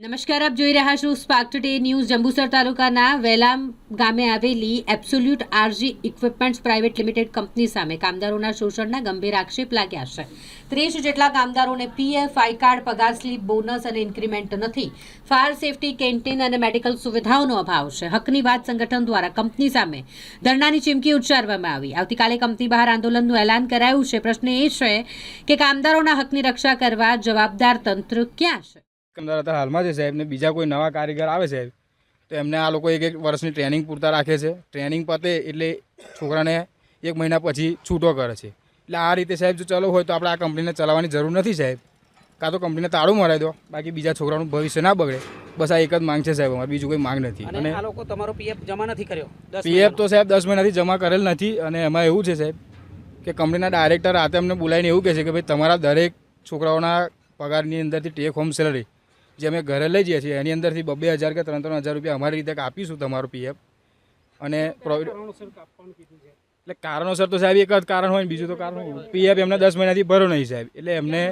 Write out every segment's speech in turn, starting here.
નમસ્કાર, આપ જોઈ રહ્યા છો સ્પાર્ક ટુડે ન્યૂઝ જંબુસર તાલુકાના વેલામ ગામે આવેલી absolute RG equipments private limited company સામે કામદારોના શોષણના ગંભીર આક્ષેપ લાગ્યા છે. ત્રીસ જેટલા કામદારોને પીએફ આઈ કાર્ડ પગાર સ્લીપ બોનસ અને ઇન્ક્રીમેન્ટ નથી. ફાયર સેફટી કેન્ટીન અને મેડિકલ સુવિધાઓનો અભાવ છે. હકની વાત સંગઠન દ્વારા કંપની સામે ધરણાની ચીમકી ઉચ્ચારવામાં આવી. આવતીકાલે કંપની બહાર આંદોલનનું એલાન કરાયું છે. પ્રશ્ન એ છે કે કામદારોના હકની રક્ષા કરવા જવાબદાર તંત્ર ક્યાં છે? કામદાર હતા હાલમાં છે સાહેબ. ને બીજા કોઈ નવા કારીગર આવે સાહેબ તો એમને આ લોકો એક એક વર્ષની ટ્રેનિંગ પૂરતા રાખે છે. ટ્રેનિંગ પતે એટલે છોકરાને એક મહિના પછી છૂટો કરે છે. એટલે આ રીતે સાહેબ જો ચલો હોય તો આપણે આ કંપનીને ચલાવવાની જરૂર નથી સાહેબ. કાં તો કંપનીને તાળું મરાવી દો બાકી બીજા છોકરાનું ભવિષ્ય ના બગડે. બસ આ એક જ માંગ છે સાહેબ અમારે બીજું કોઈ માંગ નથી. અને આ લોકો તમારો પીએફ જમા નથી કર્યો? પીએફ તો સાહેબ દસ મહિનાથી જમા કરેલ નથી અને એમાં એવું છે સાહેબ કે કંપનીના ડાયરેક્ટર રાતે અમને બોલાવીને એવું કહે છે કે ભાઈ તમારા દરેક છોકરાઓના પગારની અંદરથી ટેક હોમ સેલરી જે અમે ઘરે લઈ જઈએ છીએ એની અંદરથી બે હજાર કે ત્રણ ત્રણ હજાર રૂપિયા અમારી રીતે આપીશું તમારું પીએફ. અને પ્રોવિડ એટલે કારણોસર તો સાહેબ એક જ કારણ હોય ને બીજું તો કારણ પીએફ એમને દસ મહિનાથી ભરો નહીં સાહેબ. એટલે એમને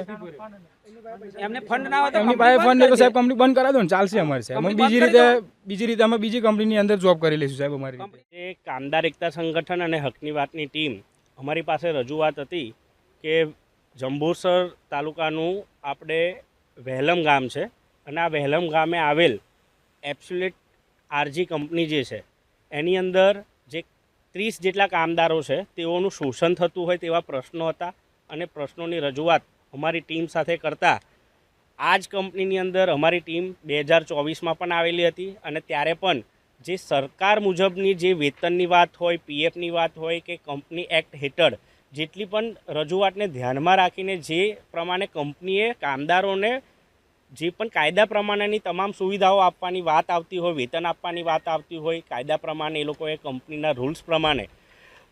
એમને ફંડ ના હોય એમની પાસે ફંડ તો સાહેબ કંપની બંધ કરાવી દો ને ચાલશે અમારે સાહેબ. અમે બીજી રીતે બીજી રીતે અમે બીજી કંપનીની અંદર જોબ કરી લઈશું સાહેબ અમારી રીતે. એ કામદાર એકતા સંગઠન અને હકની વાતની ટીમ અમારી પાસે રજૂઆત હતી કે જંબુસર તાલુકાનું આપણે વહેલમ ગામ છે. અને આ વહેલમ ગામે આવેલ એપ્સ્યુલેટ આરજી કંપની જે છે, એની અંદર જે ત્રીસ જેટલા કામદારો છે, તેઓનું શોષણ થતું હોય તેવા પ્રશ્નો હતા અને પ્રશ્નોની રજૂઆત અમારી ટીમ સાથે કરતા આ જ કંપનીની અંદર અમારી ટીમ બે હજાર ચોવીસમાં પણ આવેલી હતી અને ત્યારે પણ જે સરકાર મુજબની જે વેતનની વાત હોય, પીએફની વાત હોય કે કંપની એક્ટ હેઠળ જેટલી પણ રજૂઆતને ધ્યાનમાં રાખીને જે પ્રમાણે કંપનીએ કામદારોને જે પણ કાયદા પ્રમાણેની તમામ સુવિધાઓ આપવાની વાત આવતી હોય, વેતન આપવાની વાત આવતી હોય, કાયદા પ્રમાણે એ લોકોએ કંપનીના રૂલ્સ પ્રમાણે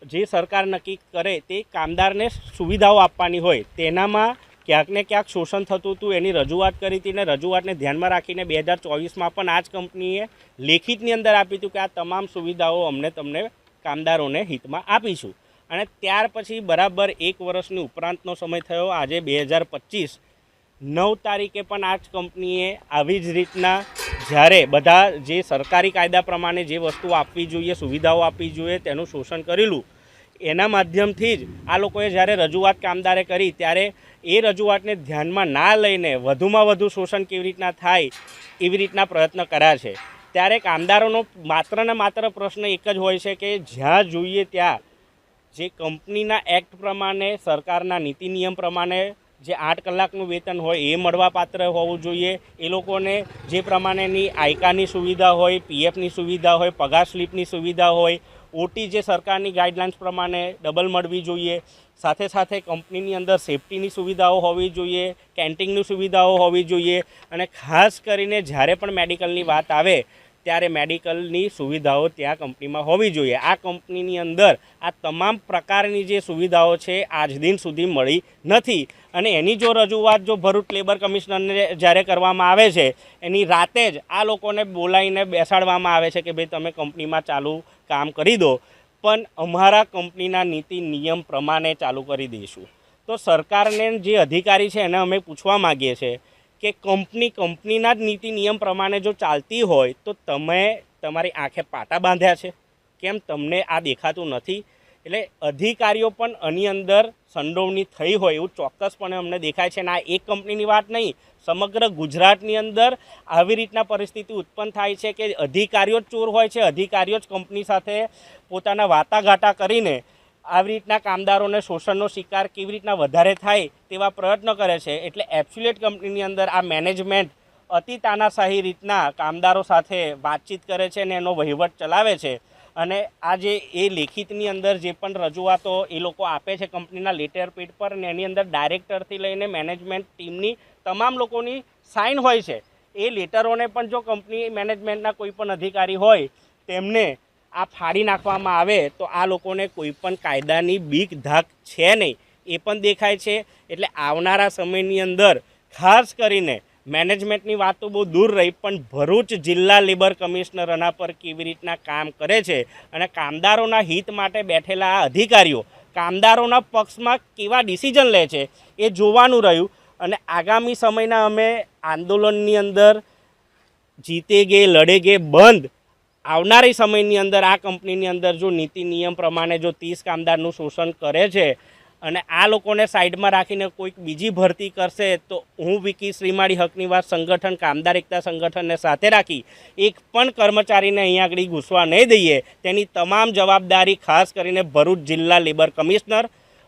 જે સરકાર નક્કી કરે તે કામદારને સુવિધાઓ આપવાની હોય, તેનામાં ક્યાંક ને ક્યાંક શોષણ થતું હતું, એની રજૂઆત કરી હતી ને રજૂઆતને ધ્યાનમાં રાખીને બે હજાર ચોવીસમાં પણ આ જ કંપનીએ લેખિતની અંદર આપ્યું હતું કે આ તમામ સુવિધાઓ અમને તમને કામદારોને હિતમાં આપીશું. અને ત્યાર પછી બરાબર એક વર્ષની ઉપરાંતનો સમય થયો, આજે બે હજાર પચીસ નવ તારીખે પણ આ જ કંપનીએ આવી જ રીતના જ્યારે બધા જે સરકારી કાયદા પ્રમાણે જે વસ્તુઓ આપવી જોઈએ, સુવિધાઓ આપવી જોઈએ, તેનું શોષણ કરેલું, એના માધ્યમથી જ આ લોકોએ જ્યારે રજૂઆત કામદારે કરી, ત્યારે એ રજૂઆતને ધ્યાનમાં ના લઈને વધુમાં વધુ શોષણ કેવી રીતના થાય, એવી રીતના પ્રયત્ન કર્યા છે. ત્યારે કામદારોનો માત્ર ને માત્ર પ્રશ્ન એક જ હોય છે કે જ્યાં જોઈએ ત્યાં જે કંપનીના એક્ટ પ્રમાણે, સરકારના નીતિ નિયમ પ્રમાણે જે આઠ કલાકનું વેતન હોય એ મળવાપાત્ર હોવું જોઈએ. એ લોકોને જે પ્રમાણેની આયકાની સુવિધા હોય, પીએફની સુવિધા હોય, પગાર સ્લીપની સુવિધા હોય, ઓટી જે સરકારની ગાઈડલાઇન્સ પ્રમાણે ડબલ મળવી જોઈએ. સાથે સાથે કંપનીની અંદર સેફટીની સુવિધાઓ હોવી જોઈએ, કેન્ટીનની સુવિધાઓ હોવી જોઈએ અને ખાસ કરીને જ્યારે પણ મેડિકલની વાત આવે ત્યારે મેડિકલની સુવિધાઓ ત્યાં કંપનીમાં હોવી જોઈએ. આ કંપનીની અંદર આ તમામ પ્રકારની જે સુવિધાઓ છે આજ દિન સુધી મળી નથી. અને એની જો રજૂઆત જો ભરૂચ લેબર કમિશનરને જ્યારે કરવામાં આવે છે, એની રાતે જ આ લોકોને બોલાવીને બેસાડવામાં આવે છે કે ભાઈ તમે કંપનીમાં ચાલુ કામ કરી દો. પણ અમારા કંપનીના નીતિ નિયમ પ્રમાણે ચાલુ કરી દઈશું. તો સરકારને જે અધિકારી છે એને અમે પૂછવા માગીએ છીએ કે કંપની કંપનીના જ નીતિ નિયમ પ્રમાણે જો ચાલતી હોય તો તમે તમારી આંખે પાટા બાંધ્યા છે. કેમ તમને આ દેખાતું નથી? એટલે અધિકારીઓ પણ આની અંદર સંડોવણી થઈ હોય એવું ચોક્કસપણે અમને દેખાય છે. અને આ એક કંપનીની વાત નહીં, સમગ્ર ગુજરાતની અંદર આવી રીતના પરિસ્થિતિ ઉત્પન્ન થાય છે કે અધિકારીઓ જ ચોર હોય છે. અધિકારીઓ જ કંપની સાથે પોતાના વાટાઘાટા કરીને આવી રીતના કામદારોને શોષણનો શિકાર કેવી રીતના વધારે થાય તેવા પ્રયત્નો કરે છે એટલે એપ્સ્યુલેટ કંપનીની અંદર આ મેનેજમેન્ટ અતિ તાનાશાહી રીતના કામદારો સાથે વાતચીત કરે છે અને એનો વહીવટ ચલાવે છે. અને આ જે એ લેખિતની અંદર જે પણ રજૂઆતો એ લોકો આપે છે કંપનીના લેટર પેડ પર અને એની અંદર ડાયરેક્ટરથી લઈને મેનેજમેન્ટ ટીમની તમામ લોકોની સાઇન હોય છે. એ લેટરોને પણ જો કંપની મેનેજમેન્ટના કોઈ પણ અધિકારી હોય તેમને આ ફાડી નાખવામાં આવે તો આ લોકોને કોઈ પણ કાયદાની બીક ધાક છે નહીં. એ પણ દેખાય છે. એટલે આવનારા સમયની અંદર ખાસ કરીને મેનેજમેન્ટની વાત તો બહુ દૂર રહી, પણ ભરૂચ જિલ્લા લેબર કમિશનર આના પર કેવી રીતના કામ કરે છે અને કામદારોના હિત માટે બેઠેલા આ અધિકારીઓ કામદારોના પક્ષમાં કેવા ડિસિઝન લે છે એ જોવાનું રહ્યું. અને આગામી સમયના અમે આંદોલનની અંદર જીતે ગે, લડે ગે બંધ આવનારી સમયની અંદર આ કંપનીની અંદર જો નીતિ નિયમ પ્રમાણે જો ત્રીસ કામદારનું શોષણ કરે છે અને આ લોકોને સાઈડમાં રાખીને કોઈક બીજી ભરતી કરશે, તો હું વિકી શ્રીમાળી હકની વાત સંગઠન, કામદાર એકતા સંગઠનને સાથે રાખી એક પણ કર્મચારીને અહીંયા આગળ ઘૂસવા નહીં દઈએ, તેની તમામ જવાબદારી ખાસ કરીને ભરૂચ જિલ્લા લેબર કમિશનર,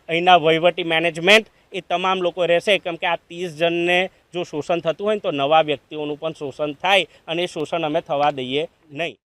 અહીંના વહીવટી મેનેજમેન્ટ, એ તમામ લોકો રહેશે. કેમ કે આ ત્રીસ જણને જો શોષણ થતું હોય ને તો નવા વ્યક્તિઓનું પણ શોષણ થાય અને એ શોષણ અમે થવા દઈએ નહીં.